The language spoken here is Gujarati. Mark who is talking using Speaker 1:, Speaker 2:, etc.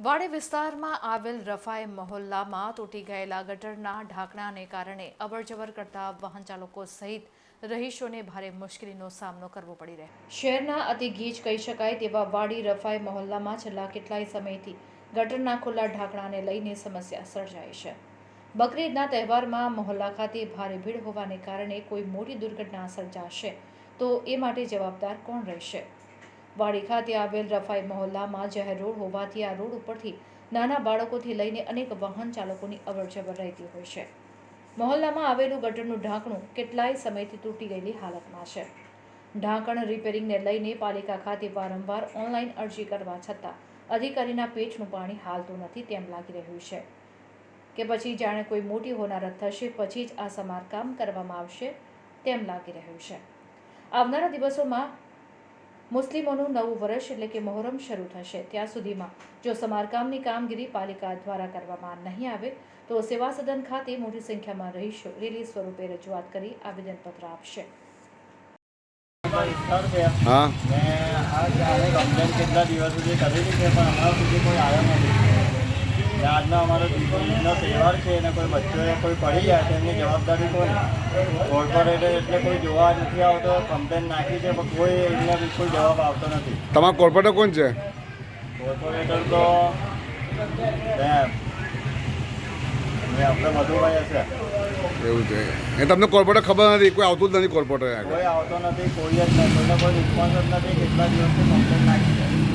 Speaker 1: વાડી વિસ્તારમાં આવેલ રફાઈ મહોલ્લામાં તૂટી ગયેલા ગટરના ઢાંકણાને કારણે અવરજવર કરતા વાહન ચાલકો સહિત રહીશોને ભારે મુશ્કેલીનો સામનો કરવો પડી રહ્યો. શહેરના અતિ ગીચ કહી શકાય તેવા વાડી રફાઈ મહોલ્લામાં છેલ્લા કેટલાય સમયથી ગટરના ખુલ્લા ઢાંકણાને લઈને સમસ્યા સર્જાઈ છે. બકરીદના તહેવારમાં મહોલ્લા ખાતે ભારે ભીડ હોવાને કારણે કોઈ મોટી દુર્ઘટના સર્જાશે. તો એ માટે જવાબદાર કોણ રહેશે? વાડી ખાતે આવેલ રફાઈ મહોલ્લામાં જાહેર રોડ હોવાથી આ રોડ ઉપરથી નાના બાળકોથી લઈને અનેક વાહન ચાલકોની અવરજવર રહેતી હોય છે. મહોલ્લામાં આવેલું ગટરનું ઢાંકણું કેટલાય સમયથી તૂટી ગયેલી હાલતમાં છે. ઢાંકણ રિપેરિંગને લઈને પાલિકા ખાતે વારંવાર ઓનલાઈન અરજી કરવા છતાં અધિકારીના પેટનું પાણી હાલતું નથી તેમ લાગી રહ્યું છે. કે પછી જાણે કોઈ મોટી હોનારત થશે, પછી જ આ સમારકામ કરવામાં આવશે તેમ લાગી રહ્યું છે. આવનારા દિવસોમાં મુસ્લિમોનું નવું વર્ષ એટલે કે મોહરમ શરૂ થશે. ત્યાં સુધીમાં જો સમારકામની કામગીરી પાલિકા દ્વારા કરવામાં નહીં આવે તો સેવા સદન ખાતે મોટી સંખ્યામાં રહીશો રેલી સ્વરૂપે રજૂઆત કરી આવેદનપત્ર આપશે.
Speaker 2: હા.
Speaker 3: ને આ ચાલે કમ્પ્લેન કેટલા દિવસોથી કરી છે પણ હમણાં સુધી કોઈ આવ્યો નથી. ને આજનો અમારો દીકરીનો તહેવાર છે અને કોઈ બચ્ચોએ કોઈ પડી જાય તો એમની જવાબદારી કોની કોર્પોરેટર એટલે કોઈ જોવા નથી આવતો કમ્પ્લેન નાખી છે પણ કોઈ એમને બિલકુલ જવાબ આવતો નથી.
Speaker 2: તમારા કોર્પોરેટર કોણ છે?
Speaker 3: કોર્પોરેટર તો આપણે મધુભાઈ હશે.
Speaker 2: એવું છે. એ તમને કોર્પોરેટર ખબર નથી કોઈ આવતું જ નથી કોર્પોરેટર
Speaker 3: કોઈ આવતો નથી કોઈ જ નથી કોઈ રિસ્પોન્સ જ નથી કેટલા દિવસથી કમ્પ્લેન નાખી